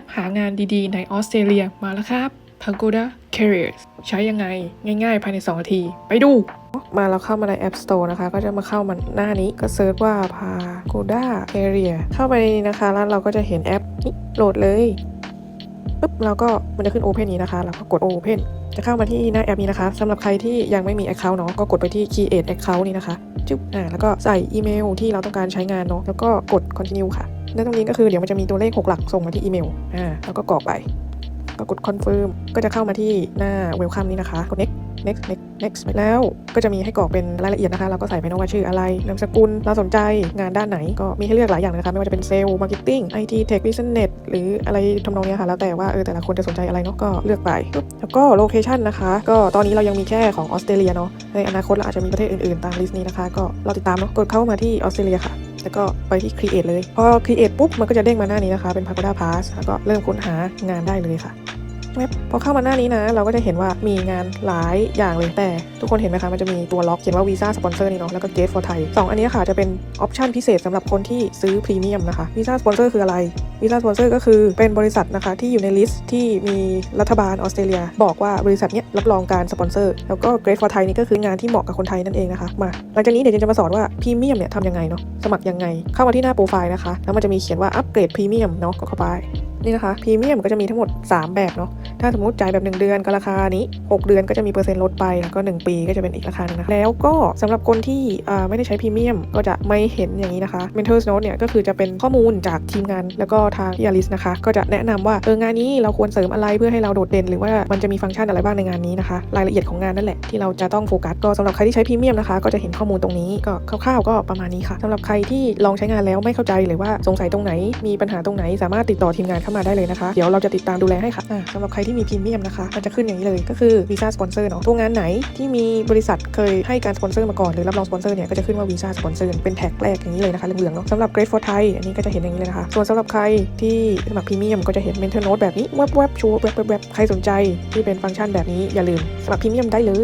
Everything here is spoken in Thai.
ปหางานดีๆ ในออสเตรเลียมาแล้วครับ Pagoda Careers ใช้ยังไงง่ายๆ ภายใน 2 นาที ไปดู มาเราเข้ามาใน App Store นะคะ ก็จะมาเข้ามาหน้านี้ก็เซิร์ชว่า Pagoda Career เข้าไปในนี้นะคะ แล้วเราก็จะเห็นแอปนี้โหลดเลยปุ๊บเราก็มันจะขึ้น Open นี้นะคะ เราก็กด Open จะเข้ามาที่หน้าแอปนี้นะคะสำหรับใครที่ยังไม่มี Account เนาะก็กดไปที่ Create Account นี่นะคะจุ๊บอ่าแล้วก็ใส่อีเมลที่เราต้องการใช้งานเนาะแล้วก็กด Continue ค่ะ แล้วตรงนี้ก็คือเดี๋ยวมันจะมีตัวเลข 6 หลักส่งมาที่อีเมล อ่า แล้วก็กรอกไป ก็กด confirm ก็จะเข้ามาที่หน้า welcome นี้นะคะ กด next next next next ไปแล้วก็จะมีให้กรอกเป็นรายละเอียดนะคะ เราก็ใส่ไปนะว่าชื่ออะไร นามสกุล เราสนใจงานด้านไหน ก็มีให้เลือกหลายอย่างนะคะ ไม่ว่าจะเป็นเซลล์มาร์เก็ตติ้งไอทีเทคบิสเนสหรืออะไรทำนองนี้ค่ะ แล้วแต่ว่าเออแต่ละคนจะสนใจอะไรเนาะ ก็เลือกไปแล้วก็โลเคชันนะคะ ก็ตอนนี้เรายังมีแค่ของออสเตรเลียเนาะ ในอนาคตเราอาจจะมีประเทศอื่นๆ ตามลิสต์นี้นะคะ ก็เราติดตามเนาะ กดเข้ามาที่ออสเตรเลียค่ะ แล้วก็ไปที่ create เลย พอ create ปุ๊บ มันก็จะเด้งมาหน้านี้นะคะ เป็น Pagoda Pass แล้วก็เริ่มค้นหางานได้เลยค่ะ เว็บพอเข้ามาหน้านี้นะ เราก็จะเห็นว่ามีงานหลายอย่างเลยแต่ ทุกคนเห็นไหมคะมันจะมีตัวล็อกเขียนว่าวีซ่าสปอนเซอร์นี่เนาะแล้วก็ Gate for Thai สองอันนี้ค่ะจะเป็นออปชันพิเศษสำหรับคนที่ซื้อพรีเมียมนะคะวีซ่าสปอนเซอร์คืออะไรวีซ่าสปอนเซอร์ก็คือเป็นบริษัทนะคะที่อยู่ในลิสต์ที่มีรัฐบาลออสเตรเลีย บอกว่าบริษัทเนี้ยรับรองการสปอนเซอร์แล้วก็ Great for Thai นี่ก็คืองานที่เหมาะกับคนไทยนั่นเองนะคะมาหลังจากนี้เดี๋ยวจนจะมาสอนว่าพรีเมียมเนี่ยทำยังไงเนาะสมัครยังไง เข้ามาที่หน้าโปรไฟล์นะคะ แล้วมันจะมีเขียนว่าอัปเกรดพรีเมียมเนาะก็เข้าไป นี่นะคะพรีเมียมก็จะมีทั้งหมด 3 แบบเนาะถ้าสมมติจ่ายแบบ 1 เดือนก็ราคานี้ 6 เดือนก็จะมีเปอร์เซ็นต์ลดไปแล้วก็ 1 ปีก็จะเป็นอีกราคานึงนะะแล้วก็สำหรับคนที่ไม่ได้ใช้พรีเมียมก็จะไม่เห็นอย่างนี้นะคะ Mentors Note เนี่ยก็คือจะเป็นข้อมูลจากทีมงานแล้วก็ทางที่อาริสนะคะ ก็จะแนะนำว่าเอองานนี้เราควรเสริมอะไรเพื่อให้เราโดดเด่น หรือว่ามันจะมีฟังก์ชันอะไรบ้างในงานนี้นะคะ รายละเอียดของงานนั่นแหละที่เราจะต้องโฟกัสก็สำหรับใครที่ใช้พรีเมียมนะคะก็จะเห็นข้อมูลตรงนี้ก็คร่าวๆก็ประมาณนี้ค่ะสำหรับใครที่ลองใช้งานแล้วไม่เข้าใจหรือว่าสงสัยตรงไหนมีปัญหาตรงไหนสามารถติดต่อทีมงานเข้ามาได้เลยนะคะ เดี๋ยวเราจะติดตามดูแลให้ค่ะสำหรับใครที่มีพรีเมียมนะคะ มันจะขึ้นอย่างนี้เลย ก็คือวีซ่าสปอนเซอร์เนาะตัวงานไหนที่มีบริษัทเคยให้การสปอนเซอร์มาก่อนหรือรับรองสปอนเซอร์เนี่ย ก็จะขึ้นว่าวีซ่าสปอนเซอร์เป็นแท็กแรกอย่างนี้เลยนะคะเหลืองๆเนาะสำหรับ Great for Thai อันนี้ก็จะเห็นอย่างนี้เลยนะคะ ส่วนสำหรับใครที่สมัครพรีเมียมก็จะเห็น Mentor Note แบบนี้แวบๆชูแวบๆๆใครสนใจที่เป็นฟังก์ชันแบบนี้อย่าลืมสมัครพรีเมียมได้เลย